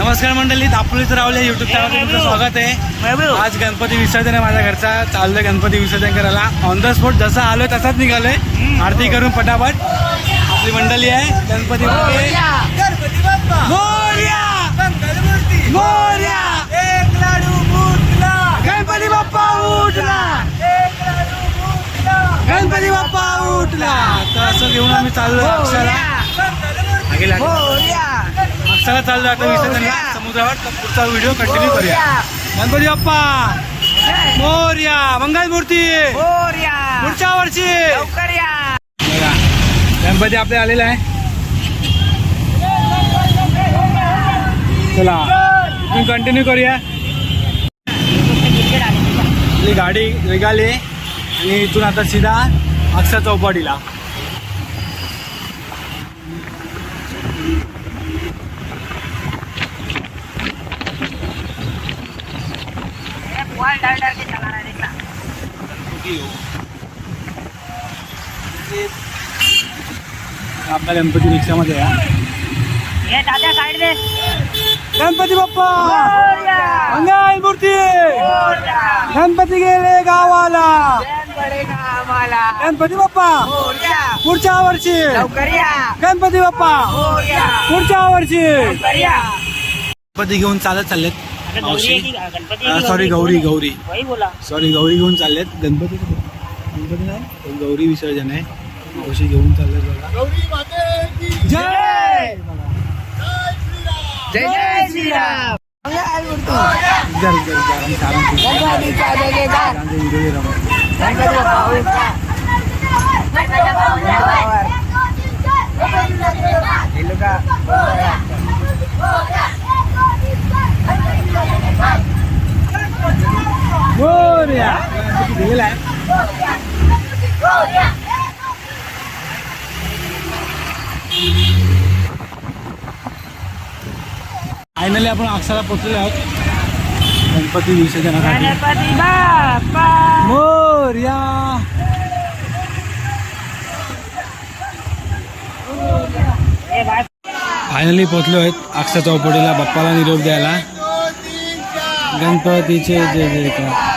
नमस्कार मंडळी दापोलीत रावले युट्यूब चॅनल तुमचं स्वागत आहे. आज गणपती विसर्जन आहे माझ्या घरचा. चाललोय गणपती विसर्जन करायला. ऑन द स्पॉट जसा आलोय तसाच निघालोय. आरती करून पटापट. आपली मंडळी आहे. गणपती बाप्पा. गणपती बाप्पा. मोरया! मंगलमूर्ती. मोरया! एक लाडू फुटला गणपती बाप्पा उठला. एक लाडू फुटला गणपती बाप्पा उठला. तर असं घेऊन आम्ही चाललोय अक्षरा. मंगलमूर्ती मागे लागलं. मोरया अक्षरा चाललोय आता विसर्जनला समुद्रावर पुढचा व्हिडिओ कंटिन्यू करूया. गणपती बाप्पा मोरया मंगलमूर्ती. मोरया. पुढच्या वर्षी. गणपती आपले आलेला आहे. चला तुम्ही कंटिन्यू करूया. आपली गाडी निघाली आणि इथून आता सीधा अक्षर चौपाटीला. वाल डर डर के चला रहा है आपल्या गणपती रिक्षामध्ये आहे हे दादा साईड दे गणपती बाप्पा! मोरया मंगल मूर्ती! गणपती गेले गावाला. गणपती बाप्पा! पुढच्या वर्षी. गणपती बाप्पा! पुढच्या वर्षी. गणपती घेऊन चालत चाललेत. मावशी? गणपती सॉरी गौरी. गौरी वही बोला. सॉरी गौरी घेऊन चाललेत. गणपती गणपती नाही? गौरी विसर्जन आहे. मावशी घेऊन चाललेत बघा. जय! जय जय श्रीराम. विचार विचार विचार आम्ही आमचे व्हिडिओ. हे लोका. आहे फायनली आपण अक्षरा पोचलेलो आहोत. गणपती विसर्जनासाठी. मोरया फायनली पोचलो आहेत अक्षर चौपडीला बाप्पाला निरोप द्यायला. गणपतीचे जय जयकार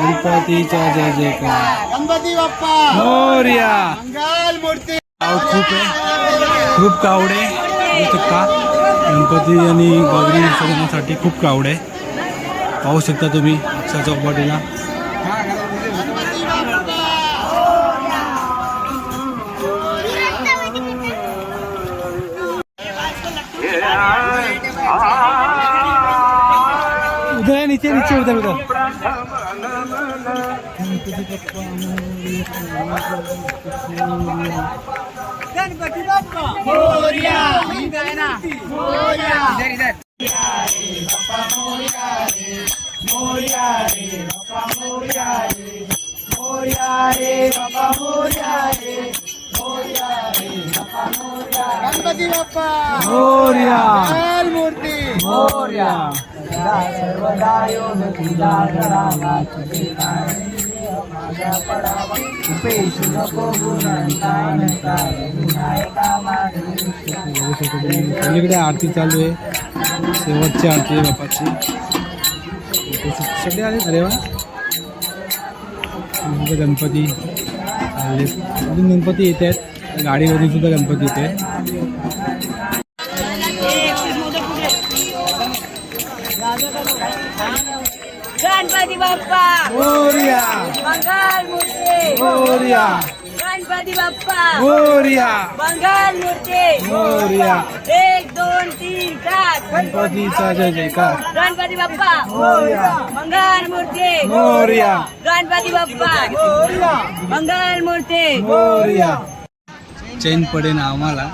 गणपतीचा जय जयकार. गणपती बाप्पा मोरया. मंगल मूर्ती खूप आहे. खूप क्राऊड आहे. शकता गणपती आणि गौरी विसर्जनासाठी खूप क्राऊड आहे. पाहू शकता तुम्ही अक्षर चौपाटीला. है नीचे नीचे उधर उधर गणपती बाप्पा! मोरया! मोरया! गणपती बाप्पा मोरया! मूर्ती मोरया पलीकडे आरती चालू आहे. शेवटची आरती आहे बापाची सगळे आले अरे वा. म्हणजे गणपती आले अजून गणपती येत आहेत. गाडीवरून सुद्धा गणपती येते गणपती बाप्पा. मोरया मंगल मूर्ती. मोरया गणपती बाप्पा. मोरया मंगल मूर्ती. मोरया एक दोन तीन चार. गणपतीचा जय जयकार. गणपती बाप्पा. मंगल मूर्ती. मोरया गणपती बाप्पा. मंगल मूर्ती. मोरया चैन पडे ना आम्हाला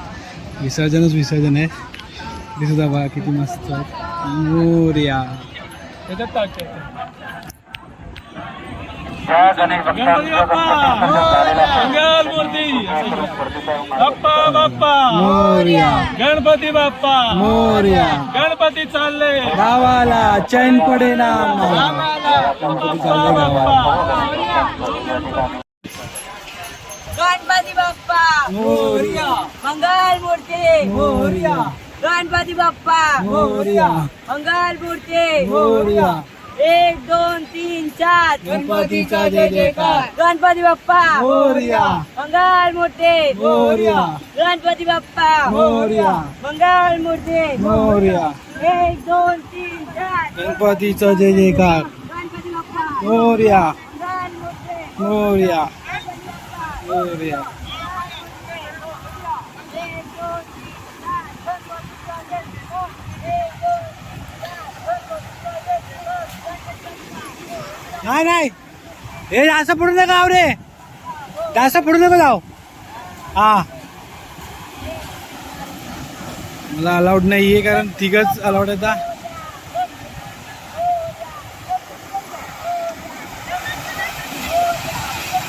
विसर्जनच विसर्जन आहे ते सुद्धा बघा किती मस्त आहे मोरया मोरया! गणपती बाप्पा! मोरया! गणपती चालले! गावाला चैन पडे ना आम्हाला. गणपती चालले गावाला गणपती बाप्पा! मोरया! मंगल मूर्ती! मोरया! गणपती बाप्पा. मोरया. मंगल मूर्ती मोरया. एक दोन तीन चार. गणपतीचा जय जयकार. गणपती बाप्पा. मोरया. मंगल मूर्ती मोरया. गणपती बाप्पा. मोरया. मंगल मूर्ती मोरया. एक दोन तीन चार. गणपतीचा जय जयकार. गणपती बाप्पा. मोरया. मोरया. मोरया एक दोन तीन चार गणपतीचा जय जयकार. एक दोन तीन चार गणपतीचा जय जयकार. नाही नाही. हे जास्त पडू नका जाऊ रे. जास्त पडू नका जाऊ. हा. मला अलाउड नाही आहे कारण तिघच अलाउड आहे आता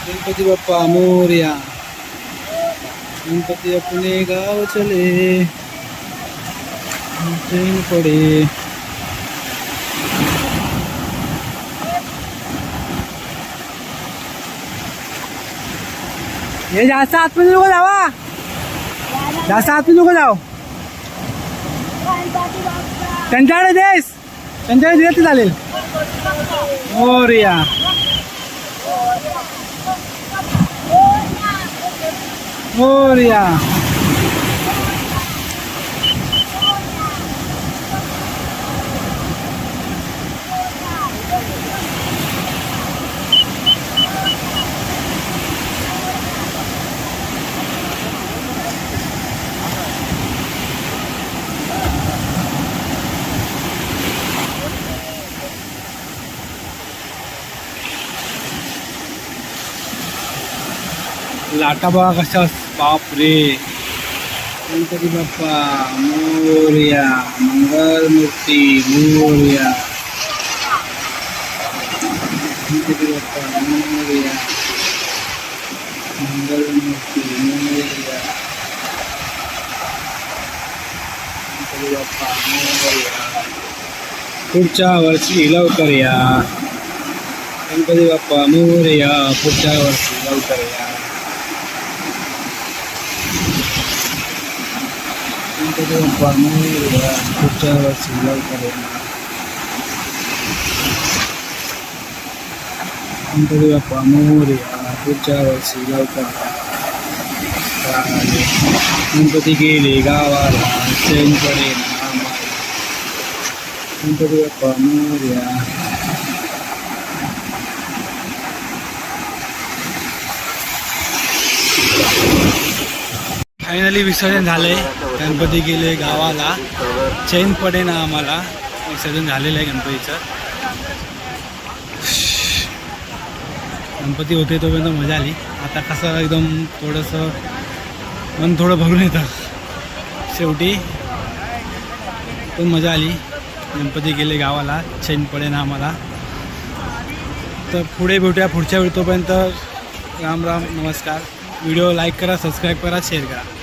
गणपती बाप्पा मोर्या. गणपती अपने गाव चले. पडे हे जास्त आतमध्ये नको जावा जास्त आतमध्ये नको जाव गणपती त्यांच्याकडे देस त्यांच्याकडे दिलं तर चालेल? बरिया हो रिया लाटा बघा कशा बापरे. गणपती बाप्पा मोर्या मंगल मूर्ती मोरया. गणपती बाप्पा मोर्या. मंगल मूर्ती मोरया. गणपती बाप्पा मोर्या. पुढच्या वर्षी लवकर या. गणपती बाप्पा मोर्या पुढच्या वर्षी लवकर या. गणपती बाप्पा मोरया पुढच्या वर्षी लवकर या गणपती बाप्पा मोरया पुढच्या वर्षी लवकर या. चालेल. गणपती गेले गावाला चैन पडे गणपती बाप्पा मोरया फायनली विसर्जन झालंय. गणपती गेले गावाला. चैन पडे ना आम्हाला. विसर्जन झालेलं आहे गणपतीचं. गणपती होते तोपर्यंत मजा आली. आता कसं एकदम थोडंसं मन थोडं भरून येतं. शेवटी पण मजा आली. गणपती गेले गावाला. चैन पडे ना आम्हाला. तर पुढे भेटूया. पुढच्या वेळी तोपर्यंत राम राम नमस्कार. व्हिडिओ लाईक करा सबस्क्राईब करा शेअर करा.